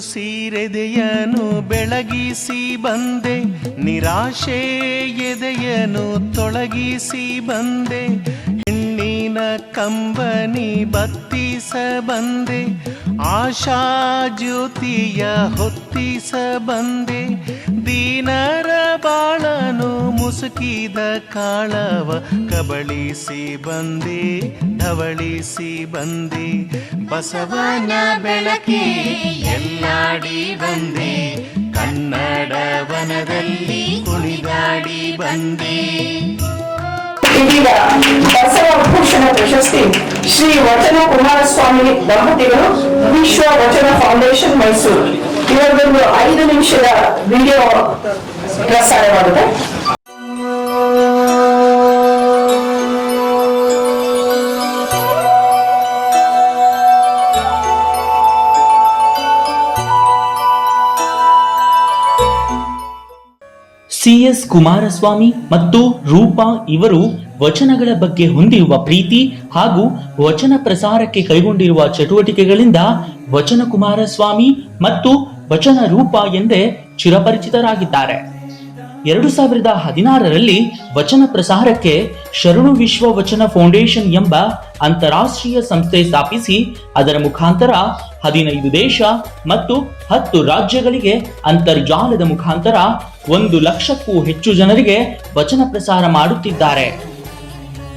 ಸೀರೆದೆಯನು ಬೆಳಗಿಸಿ ಬಂದೆ ನಿರಾಶೆ ಎದೆಯನು ತೊಳಗಿಸಿ ಬಂದೆ ಹೆಣ್ಣಿನ ಕಂಬನಿ ಬತ್ತಿಸ ಬಂದೆ. ಆಶಾ ಜ್ಯೋತಿಯ ಹೊತ್ತಿಸ ಬಂದೆ, ದೀನರ ಬಾಳನು ಮುಸುಕಿದ ಕಾಳವ ಕಬಳಿಸಿ ಬಂದೆ, ಧವಳಿಸಿ ಬಂದೆ, ಬಸವನ ಬೆಳಕೆ ಎಲ್ಲಾಡಿ ಬಂದೆ ಕನ್ನಡ ವನದಲ್ಲಿ ಕುಣಿದಾಡಿ ಬಂದೆ. ಇಂದಿನ ಬಸವ ಭೂಷಣ ಪ್ರಶಸ್ತಿ. ಶ್ರೀ ವಚನ ಕುಮಾರಸ್ವಾಮಿ ದಂಪತಿಗಳು ವಿಶ್ವ ವಚನ ಫೌಂಡೇಶನ್ ಮೈಸೂರು. ಇವರದೊಂದು ಐದು ನಿಮಿಷದ ವಿಡಿಯೋ ಪ್ರಸಾರವಾಗುತ್ತೆ ಸಿ ಎಸ್ ಕುಮಾರಸ್ವಾಮಿ ಮತ್ತು ರೂಪಾ ಇವರು ವಚನಗಳ ಬಗ್ಗೆ ಹೊಂದಿರುವ ಪ್ರೀತಿ ಹಾಗೂ ವಚನ ಪ್ರಸಾರಕ್ಕೆ ಕೈಗೊಂಡಿರುವ ಚಟುವಟಿಕೆಗಳಿಂದ ವಚನ ಕುಮಾರಸ್ವಾಮಿ ಮತ್ತು ವಚನ ರೂಪ ಎಂದೇ ಚಿರಪರಿಚಿತರಾಗಿದ್ದಾರೆ. ಎರಡು ಸಾವಿರದ ಹದಿನಾರರಲ್ಲಿ ವಚನ ಪ್ರಸಾರಕ್ಕೆ ಶರಣು ವಿಶ್ವ ವಚನ ಫೌಂಡೇಶನ್ ಎಂಬ ಅಂತಾರಾಷ್ಟ್ರೀಯ ಸಂಸ್ಥೆ ಸ್ಥಾಪಿಸಿ ಅದರ ಮುಖಾಂತರ ಹದಿನೈದು ದೇಶ ಮತ್ತು ಹತ್ತು ರಾಜ್ಯಗಳಿಗೆ ಅಂತರ್ಜಾಲದ ಮುಖಾಂತರ ಒಂದು ಲಕ್ಷಕ್ಕೂ ಹೆಚ್ಚು ಜನರಿಗೆ ವಚನ ಪ್ರಸಾರ ಮಾಡುತ್ತಿದ್ದಾರೆ.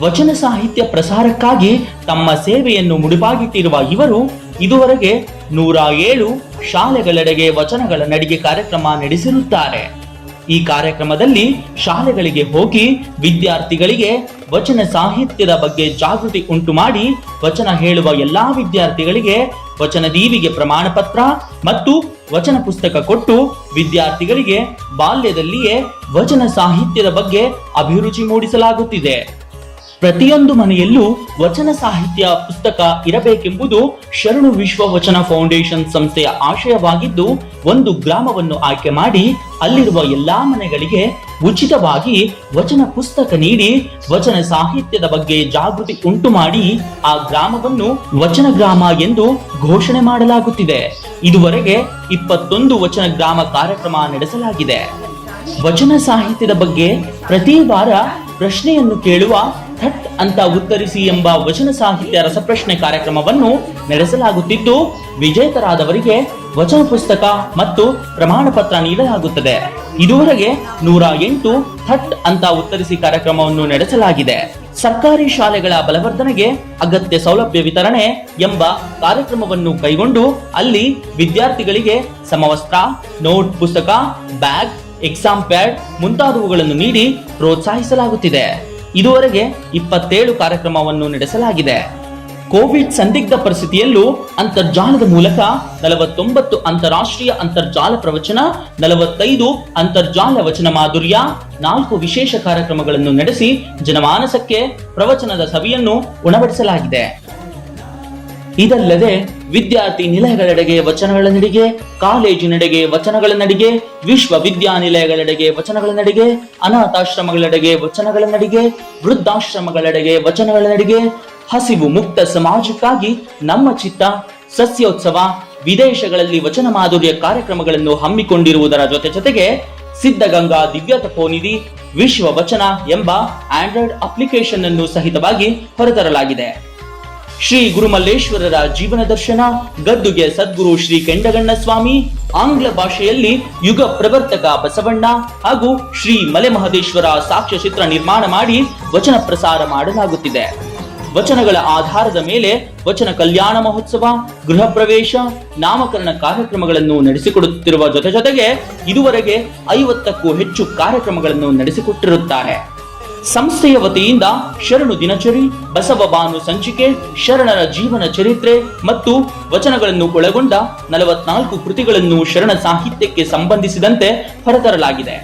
ವಚನ ಸಾಹಿತ್ಯ ಪ್ರಸಾರಕ್ಕಾಗಿ ತಮ್ಮ ಸೇವೆಯನ್ನು ಮುಡಿಪಾಗಿಟ್ಟಿರುವ ಇವರು ಇದುವರೆಗೆ ನೂರ ಏಳು ಶಾಲೆಗಳೆಡೆಗೆ ವಚನಗಳ ನಡಿಗೆ ಕಾರ್ಯಕ್ರಮ ನಡೆಸಿರುತ್ತಾರೆ. ಈ ಕಾರ್ಯಕ್ರಮದಲ್ಲಿ ಶಾಲೆಗಳಿಗೆ ಹೋಗಿ ವಿದ್ಯಾರ್ಥಿಗಳಿಗೆ ವಚನ ಸಾಹಿತ್ಯದ ಬಗ್ಗೆ ಜಾಗೃತಿ ಉಂಟು ಮಾಡಿ ವಚನ ಹೇಳುವ ಎಲ್ಲಾ ವಿದ್ಯಾರ್ಥಿಗಳಿಗೆ ವಚನ ದೀವಿಗೆ ಪ್ರಮಾಣ ಪತ್ರ ಮತ್ತು ವಚನ ಪುಸ್ತಕ ಕೊಟ್ಟು ವಿದ್ಯಾರ್ಥಿಗಳಿಗೆ ಬಾಲ್ಯದಲ್ಲಿಯೇ ವಚನ ಸಾಹಿತ್ಯದ ಬಗ್ಗೆ ಅಭಿರುಚಿ ಮೂಡಿಸಲಾಗುತ್ತಿದೆ. ಪ್ರತಿಯೊಂದು ಮನೆಯಲ್ಲೂ ವಚನ ಸಾಹಿತ್ಯ ಪುಸ್ತಕ ಇರಬೇಕೆಂಬುದು ಶರಣು ವಿಶ್ವ ವಚನ ಫೌಂಡೇಶನ್ ಸಂಸ್ಥೆಯ ಆಶಯವಾಗಿದ್ದು, ಒಂದು ಗ್ರಾಮವನ್ನು ಆಯ್ಕೆ ಮಾಡಿ ಅಲ್ಲಿರುವ ಎಲ್ಲಾ ಮನೆಗಳಿಗೆ ಉಚಿತವಾಗಿ ವಚನ ಪುಸ್ತಕ ನೀಡಿ ವಚನ ಸಾಹಿತ್ಯದ ಬಗ್ಗೆ ಜಾಗೃತಿ ಉಂಟು ಮಾಡಿ ಆ ಗ್ರಾಮವನ್ನು ವಚನ ಗ್ರಾಮ ಎಂದು ಘೋಷಣೆ ಮಾಡಲಾಗುತ್ತಿದೆ. ಇದುವರೆಗೆ ಇಪ್ಪತ್ತೊಂದು ವಚನ ಗ್ರಾಮ ಕಾರ್ಯಕ್ರಮ ನಡೆಸಲಾಗಿದೆ. ವಚನ ಸಾಹಿತ್ಯದ ಬಗ್ಗೆ ಪ್ರತಿ ವಾರ ಪ್ರಶ್ನೆಯನ್ನು ಕೇಳುವ ಥಟ್ ಅಂತ ಉತ್ತರಿಸಿ ಎಂಬ ವಚನ ಸಾಹಿತ್ಯ ರಸಪ್ರಶ್ನೆ ಕಾರ್ಯಕ್ರಮವನ್ನು ನಡೆಸಲಾಗುತ್ತಿದ್ದು, ವಿಜೇತರಾದವರಿಗೆ ವಚನ ಪುಸ್ತಕ ಮತ್ತು ಪ್ರಮಾಣ ಪತ್ರ ನೀಡಲಾಗುತ್ತದೆ. ಇದುವರೆಗೆ ನೂರ ಎಂಟು ಥಟ್ ಅಂತ ಉತ್ತರಿಸಿ ಕಾರ್ಯಕ್ರಮವನ್ನು ನಡೆಸಲಾಗಿದೆ. ಸರ್ಕಾರಿ ಶಾಲೆಗಳ ಬಲವರ್ಧನೆಗೆ ಅಗತ್ಯ ಸೌಲಭ್ಯ ವಿತರಣೆ ಎಂಬ ಕಾರ್ಯಕ್ರಮವನ್ನು ಕೈಗೊಂಡು ಅಲ್ಲಿ ವಿದ್ಯಾರ್ಥಿಗಳಿಗೆ ಸಮವಸ್ತ್ರ, ನೋಟ್ ಪುಸ್ತಕ, ಬ್ಯಾಗ್, ಎಕ್ಸಾಮ್ ಪ್ಯಾಡ್ ಮುಂತಾದವುಗಳನ್ನು ನೀಡಿ ಪ್ರೋತ್ಸಾಹಿಸಲಾಗುತ್ತಿದೆ. ಇದುವರೆಗೆ ಇಪ್ಪತ್ತೇಳು ಕಾರ್ಯಕ್ರಮವನ್ನು ನಡೆಸಲಾಗಿದೆ. ಕೋವಿಡ್ ಸಂದಿಗ್ಧ ಪರಿಸ್ಥಿತಿಯಲ್ಲೂ ಅಂತರ್ಜಾಲದ ಮೂಲಕ ನಲವತ್ತೊಂಬತ್ತು ಅಂತಾರಾಷ್ಟ್ರೀಯ ಅಂತರ್ಜಾಲ ಪ್ರವಚನ, ನಲವತ್ತೈದು ಅಂತರ್ಜಾಲ ವಚನ ಮಾಧುರ್ಯ, ನಾಲ್ಕು ವಿಶೇಷ ಕಾರ್ಯಕ್ರಮಗಳನ್ನು ನಡೆಸಿ ಜನಮಾನಸಕ್ಕೆ ಪ್ರವಚನದ ಸವಿಯನ್ನು ಉಣಬಡಿಸಲಾಗಿದೆ. ಇದಲ್ಲದೆ ವಿದ್ಯಾರ್ಥಿ ನಿಲಯಗಳೆಡೆಗೆ ವಚನಗಳ ನಡಿಗೆ ಕಾಲೇಜಿನೆಡೆಗೆ ವಚನಗಳ ನಡಿಗೆ ವಿಶ್ವವಿದ್ಯಾನಿಲಯಗಳೆಡೆಗೆ ವಚನಗಳ ನಡಿಗೆ ಅನಾಥಾಶ್ರಮಗಳೆಡೆಗೆ ವಚನಗಳ ನಡಿಗೆ ವೃದ್ಧಾಶ್ರಮಗಳೆಡೆಗೆ ವಚನಗಳ ನಡಿಗೆ ಹಸಿವು ಮುಕ್ತ ಸಮಾಜಕ್ಕಾಗಿ ನಮ್ಮ ಚಿತ್ತ, ಸಸ್ಯೋತ್ಸವ, ವಿದೇಶಗಳಲ್ಲಿ ವಚನ ಮಾಧುರ್ಯ ಕಾರ್ಯಕ್ರಮಗಳನ್ನು ಹಮ್ಮಿಕೊಂಡಿರುವುದರ ಜೊತೆ ಜೊತೆಗೆ ಸಿದ್ಧಗಂಗಾ ದಿವ್ಯ ತಪೋನಿಧಿ ವಿಶ್ವ ವಚನ ಎಂಬ ಆಂಡ್ರಾಯ್ಡ್ ಅಪ್ಲಿಕೇಶನ್ ಅನ್ನು ಸಹಿತವಾಗಿ ಹೊರತರಲಾಗಿದೆ. ಶ್ರೀ ಗುರುಮಲ್ಲೇಶ್ವರರ ಜೀವನ ದರ್ಶನ, ಗದ್ದುಗೆ ಸದ್ಗುರು ಶ್ರೀ ಕೆಂಡಗಣ್ಣ ಸ್ವಾಮಿ ಆಂಗ್ಲ ಭಾಷೆಯಲ್ಲಿ ಯುಗ ಪ್ರವರ್ತಕ ಬಸವಣ್ಣ ಹಾಗೂ ಶ್ರೀ ಮಲೆಮಹದೇಶ್ವರ ಸಾಕ್ಷ್ಯ ಚಿತ್ರ ನಿರ್ಮಾಣ ಮಾಡಿ ವಚನ ಪ್ರಸಾರ ಮಾಡಲಾಗುತ್ತಿದೆ. ವಚನಗಳ ಆಧಾರದ ಮೇಲೆ ವಚನ ಕಲ್ಯಾಣ ಮಹೋತ್ಸವ, ಗೃಹ ಪ್ರವೇಶ, ನಾಮಕರಣ ಕಾರ್ಯಕ್ರಮಗಳನ್ನು ನಡೆಸಿಕೊಡುತ್ತಿರುವ ಜೊತೆ ಜೊತೆಗೆ ಇದುವರೆಗೆ ಐವತ್ತಕ್ಕೂ ಹೆಚ್ಚು ಕಾರ್ಯಕ್ರಮಗಳನ್ನು ನಡೆಸಿಕೊಟ್ಟಿರುತ್ತಾರೆ. ಸಂಸ್ಥೆಯ ವತಿಯಿಂದ ಶರಣು ದಿನಚರಿ, ಬಸವ ಬಾನು ಸಂಚಿಕೆ, ಶರಣರ ಜೀವನ ಚರಿತ್ರೆ ಮತ್ತು ವಚನಗಳನ್ನು ಒಳಗೊಂಡ ನಲವತ್ನಾಲ್ಕು ಕೃತಿಗಳನ್ನು ಶರಣ ಸಾಹಿತ್ಯಕ್ಕೆ ಸಂಬಂಧಿಸಿದಂತೆ ಹೊರತರಲಾಗಿದೆ.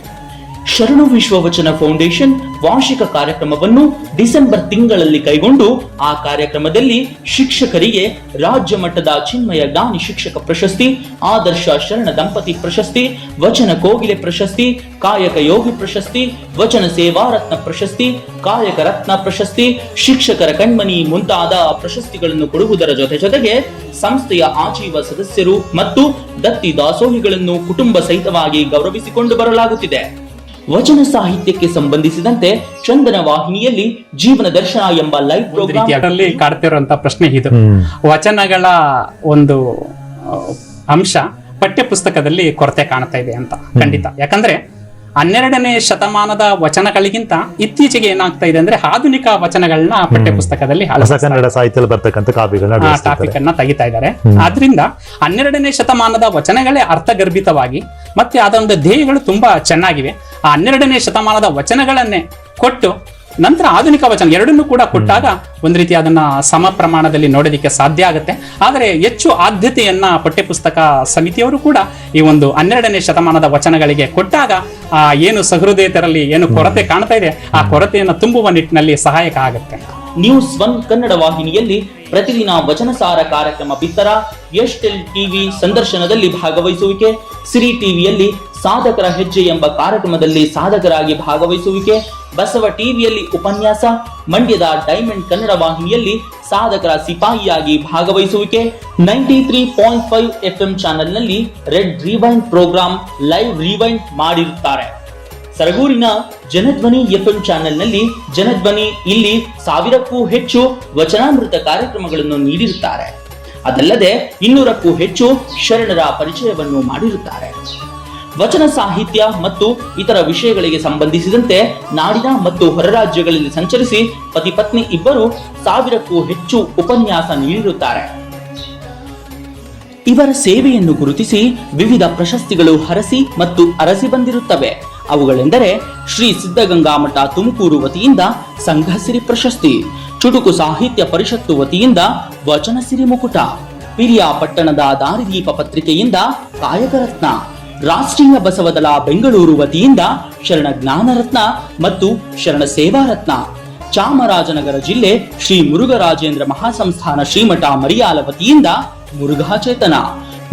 ಶರಣು ವಿಶ್ವವಚನ ಫೌಂಡೇಶನ್ ವಾರ್ಷಿಕ ಕಾರ್ಯಕ್ರಮವನ್ನು ಡಿಸೆಂಬರ್ ತಿಂಗಳಲ್ಲಿ ಕೈಗೊಂಡು ಆ ಕಾರ್ಯಕ್ರಮದಲ್ಲಿ ಶಿಕ್ಷಕರಿಗೆ ರಾಜ್ಯ ಮಟ್ಟದ ಚಿನ್ಮಯ ಜ್ಞಾನಿ ಶಿಕ್ಷಕ ಪ್ರಶಸ್ತಿ, ಆದರ್ಶ ಶರಣ ದಂಪತಿ ಪ್ರಶಸ್ತಿ, ವಚನ ಕೋಗಿಲೆ ಪ್ರಶಸ್ತಿ, ಕಾಯಕ ಯೋಗಿ ಪ್ರಶಸ್ತಿ, ವಚನ ಸೇವಾರತ್ನ ಪ್ರಶಸ್ತಿ, ಕಾಯಕ ರತ್ನ ಪ್ರಶಸ್ತಿ, ಶಿಕ್ಷಕರ ಕಣ್ಮನಿ ಮುಂತಾದ ಪ್ರಶಸ್ತಿಗಳನ್ನು ಕೊಡುವುದರ ಜೊತೆ ಜೊತೆಗೆ ಸಂಸ್ಥೆಯ ಆಜೀವ ಸದಸ್ಯರು ಮತ್ತು ದತ್ತಿ ದಾಸೋಹಿಗಳನ್ನು ಕುಟುಂಬ ಸಹಿತವಾಗಿ ಗೌರವಿಸಿಕೊಂಡು ಬರಲಾಗುತ್ತಿದೆ. ವಚನ ಸಾಹಿತ್ಯಕ್ಕೆ ಸಂಬಂಧಿಸಿದಂತೆ ಚಂದನ ವಾಹಿನಿಯಲ್ಲಿ ಜೀವನ ದರ್ಶನ ಎಂಬ ಲೈವ್ ಪ್ರೋಗ್ರಾಮ್ ಪ್ರೋಗ್ರಾಂ ರೀತಿ ಅದರಲ್ಲಿ ಕಾಡ್ತಿರುವಂತ ಪ್ರಶ್ನೆ ಇದು. ವಚನಗಳ ಒಂದು ಅಂಶ ಪಠ್ಯ ಪುಸ್ತಕದಲ್ಲಿ ಕೊರತೆ ಕಾಣ್ತಾ ಇದೆ ಅಂತ ಖಂಡಿತ. ಯಾಕಂದ್ರೆ ಹನ್ನೆರಡನೇ ಶತಮಾನದ ವಚನಗಳಿಗಿಂತ ಇತ್ತೀಚೆಗೆ ಏನಾಗ್ತಾ ಇದೆ ಅಂದ್ರೆ ಆಧುನಿಕ ವಚನಗಳನ್ನ ಪಠ್ಯ ಪುಸ್ತಕದಲ್ಲಿ ತಗಿತಾ ಕನ್ನಡ ಸಾಹಿತ್ಯದಲ್ಲಿ ಬರ್ತಕ್ಕಂಥ ಟಾಪಿಕ್ ಅನ್ನ ತೆಗಿತಾ ಇದ್ದಾರೆ. ಆದ್ರಿಂದ ಹನ್ನೆರಡನೇ ಶತಮಾನದ ವಚನಗಳೇ ಅರ್ಥಗರ್ಭಿತವಾಗಿ ಮತ್ತೆ ಅದೊಂದು ಧ್ಯೇಯಗಳು ತುಂಬಾ ಚೆನ್ನಾಗಿವೆ. ಆ ಹನ್ನೆರಡನೇ ಶತಮಾನದ ವಚನಗಳನ್ನೇ ಕೊಟ್ಟು ನಂತರ ಆಧುನಿಕ ವಚನ ಎರಡನ್ನೂ ಕೂಡ ಕೊಟ್ಟಾಗ ಒಂದು ರೀತಿ ಅದನ್ನ ಸಮ ಪ್ರಮಾಣದಲ್ಲಿ ನೋಡೋದಕ್ಕೆ ಸಾಧ್ಯ ಆಗುತ್ತೆ. ಆದರೆ ಹೆಚ್ಚು ಆದ್ಯತೆಯನ್ನ ಪಠ್ಯಪುಸ್ತಕ ಸಮಿತಿಯವರು ಕೂಡ ಈ ಒಂದು ಹನ್ನೆರಡನೇ ಶತಮಾನದ ವಚನಗಳಿಗೆ ಕೊಟ್ಟಾಗ ಆ ಏನು ಸಹೃದಯತರಲ್ಲಿ ಏನು ಕೊರತೆ ಕಾಣ್ತಾ ಇದೆ ಆ ಕೊರತೆಯನ್ನು ತುಂಬುವ ನಿಟ್ಟಿನಲ್ಲಿ ಸಹಾಯಕ ಆಗುತ್ತೆ. ನ್ಯೂಸ್ ಒನ್ ಕನ್ನಡ ವಾಹಿನಿಯಲ್ಲಿ ಪ್ರತಿದಿನ ವಚನಸಾರ ಕಾರ್ಯಕ್ರಮ ಬಿತ್ತರ ಎಸ್ಟೆಲ್ ಟೆಲ್ ಟಿವಿ ಸಂದರ್ಶನದಲ್ಲಿ ಭಾಗವಹಿಸುವಿಕೆ ಸಿರಿ ಟಿವಿಯಲ್ಲಿ ಸಾಧಕರ ಹೆಜ್ಜೆ ಎಂಬ ಕಾರ್ಯಕ್ರಮದಲ್ಲಿ ಸಾಧಕರಾಗಿ ಭಾಗವಹಿಸುವಿಕೆ ಬಸವ ಟಿವಿಯಲ್ಲಿ ಉಪನ್ಯಾಸ, ಮಂಡ್ಯದ ಡೈಮಂಡ್ ಕನ್ನಡ ವಾಹಿನಿಯಲ್ಲಿ ಸಾಧಕರ ಸಿಪಾಯಿಯಾಗಿ ಭಾಗವಹಿಸುವಿಕೆ ninety three point five F M ಚಾನೆಲ್ನಲ್ಲಿ red rewind programme live rewind ಮಾಡಿರುತ್ತಾರೆ. ಸರಗೂರಿನ ಜನಧ್ವನಿ ಎಫ್ಎಂ ಚಾನೆಲ್ನಲ್ಲಿ ಜನಧ್ವನಿ ಇಲ್ಲಿ ಸಾವಿರಕ್ಕೂ ಹೆಚ್ಚು ವಚನಾಮೃತ ಕಾರ್ಯಕ್ರಮಗಳನ್ನು ನೀಡಿರುತ್ತಾರೆ. ಅದಲ್ಲದೆ ಇನ್ನೂರಕ್ಕೂ ಹೆಚ್ಚು ಶರಣರ ಪರಿಚಯವನ್ನು ಮಾಡಿರುತ್ತಾರೆ. ವಚನ ಸಾಹಿತ್ಯ ಮತ್ತು ಇತರ ವಿಷಯಗಳಿಗೆ ಸಂಬಂಧಿಸಿದಂತೆ ನಾಡಿನ ಮತ್ತು ಹೊರರಾಜ್ಯಗಳಲ್ಲಿ ಸಂಚರಿಸಿ ಪತಿ ಪತ್ನಿ ಇಬ್ಬರು ಸಾವಿರಕ್ಕೂ ಹೆಚ್ಚು ಉಪನ್ಯಾಸ ನೀಡಿರುತ್ತಾರೆ. ಇವರ ಸೇವೆಯನ್ನು ಗುರುತಿಸಿ ವಿವಿಧ ಪ್ರಶಸ್ತಿಗಳು ಹರಸಿ ಮತ್ತು ಅರಸಿ ಬಂದಿರುತ್ತವೆ. ಅವುಗಳೆಂದರೆ ಶ್ರೀ ಸಿದ್ಧಗಂಗಾ ಮಠ ತುಮಕೂರು ವತಿಯಿಂದ ಸಂಘಸಿರಿ ಪ್ರಶಸ್ತಿ, ಚುಟುಕು ಸಾಹಿತ್ಯ ಪರಿಷತ್ತು ವತಿಯಿಂದ ವಚನ ಸಿರಿ ಮುಕುಟ ಪಿರಿಯಾಪಟ್ಟಣದ ದಾರಿದೀಪ ಪತ್ರಿಕೆಯಿಂದ ಕಾಯಕರತ್ನ ರಾಷ್ಟ್ರೀಯ ಬಸವದಳ ಬೆಂಗಳೂರು ವತಿಯಿಂದ ಶರಣ ಜ್ಞಾನರತ್ನ ಮತ್ತು ಶರಣ ಸೇವಾರತ್ನ. ಚಾಮರಾಜನಗರ ಜಿಲ್ಲೆ ಶ್ರೀ ಮುರುಘರಾಜೇಂದ್ರ ಮಹಾಸಂಸ್ಥಾನ ಶ್ರೀಮಠ ಮರಿಯಾಲ ವತಿಯಿಂದ ಮುರುಘಾಚೇತನ.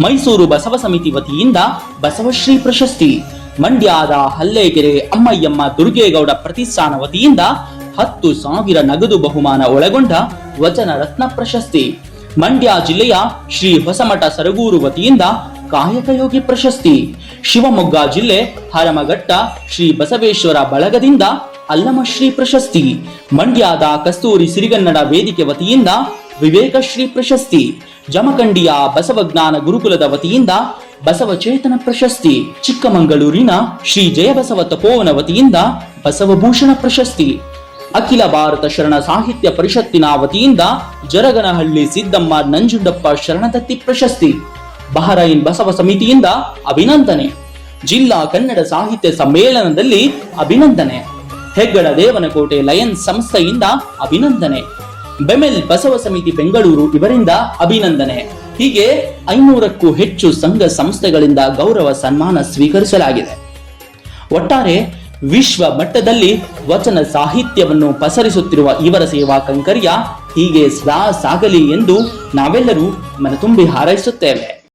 ಮೈಸೂರು ಬಸವ ಸಮಿತಿ ವತಿಯಿಂದ ಬಸವಶ್ರೀ ಪ್ರಶಸ್ತಿ. ಮಂಡ್ಯದ ಹಲ್ಲೇಗೆರೆ ಅಮ್ಮಯ್ಯಮ್ಮ ದುರ್ಗೇಗೌಡ ಪ್ರತಿಷ್ಠಾನ ವತಿಯಿಂದ ಹತ್ತು ಸಾವಿರ ನಗದು ಬಹುಮಾನ ಒಳಗೊಂಡ ವಚನ ರತ್ನ ಪ್ರಶಸ್ತಿ. ಮಂಡ್ಯ ಜಿಲ್ಲೆಯ ಶ್ರೀ ಹೊಸಮಠ ಸರಗೂರು ವತಿಯಿಂದ ಕಾಯಕ ಯೋಗಿ ಪ್ರಶಸ್ತಿ. ಶಿವಮೊಗ್ಗ ಜಿಲ್ಲೆ ಹರಮಘಟ್ಟ ಶ್ರೀ ಬಸವೇಶ್ವರ ಬಳಗದಿಂದ ಅಲ್ಲಮಶ್ರೀ ಪ್ರಶಸ್ತಿ. ಮಂಡ್ಯದ ಕಸ್ತೂರಿ ಸಿರಿಗನ್ನಡ ವೇದಿಕೆ ವತಿಯಿಂದ ವಿವೇಕಶ್ರೀ ಪ್ರಶಸ್ತಿ. ಜಮಖಂಡಿಯ ಬಸವಜ್ಞಾನ ಗುರುಕುಲದ ವತಿಯಿಂದ ಬಸವಚೇತನ ಪ್ರಶಸ್ತಿ. ಚಿಕ್ಕಮಂಗಳೂರಿನ ಶ್ರೀ ಜಯಬಸವ ತಪೋವನ ವತಿಯಿಂದ ಬಸವಭೂಷಣ ಪ್ರಶಸ್ತಿ. ಅಖಿಲ ಭಾರತ ಶರಣ ಸಾಹಿತ್ಯ ಪರಿಷತ್ತಿನ ವತಿಯಿಂದ ಜರಗನಹಳ್ಳಿ ಸಿದ್ದಮ್ಮ ನಂಜುಂಡಪ್ಪ ಶರಣದತ್ತಿ ಪ್ರಶಸ್ತಿ. ಬಹರೈನ್ ಬಸವ ಸಮಿತಿಯಿಂದ ಅಭಿನಂದನೆ. ಜಿಲ್ಲಾ ಕನ್ನಡ ಸಾಹಿತ್ಯ ಸಮ್ಮೇಳನದಲ್ಲಿ ಅಭಿನಂದನೆ. ಹೆಗ್ಗಡ ದೇವನಕೋಟೆ ಲಯನ್ಸ್ ಸಂಸ್ಥೆಯಿಂದ ಅಭಿನಂದನೆ. ಬೆಮೆಲ್ ಬಸವ ಸಮಿತಿ ಬೆಂಗಳೂರು ಇವರಿಂದ ಅಭಿನಂದನೆ. ಹೀಗೆ ಐನೂರಕ್ಕೂ ಹೆಚ್ಚು ಸಂಘ ಸಂಸ್ಥೆಗಳಿಂದ ಗೌರವ ಸನ್ಮಾನ ಸ್ವೀಕರಿಸಲಾಗಿದೆ. ಒಟ್ಟಾರೆ ವಿಶ್ವ ಮಟ್ಟದಲ್ಲಿ ವಚನ ಸಾಹಿತ್ಯವನ್ನು ಪಸರಿಸುತ್ತಿರುವ ಇವರ ಸೇವಾ ಕಂಕರ್ಯ ಹೀಗೆ ಸದಾ ಸಾಗಲಿ ಎಂದು ನಾವೆಲ್ಲರೂ ಮನತುಂಬಿ ಹಾರೈಸುತ್ತೇವೆ.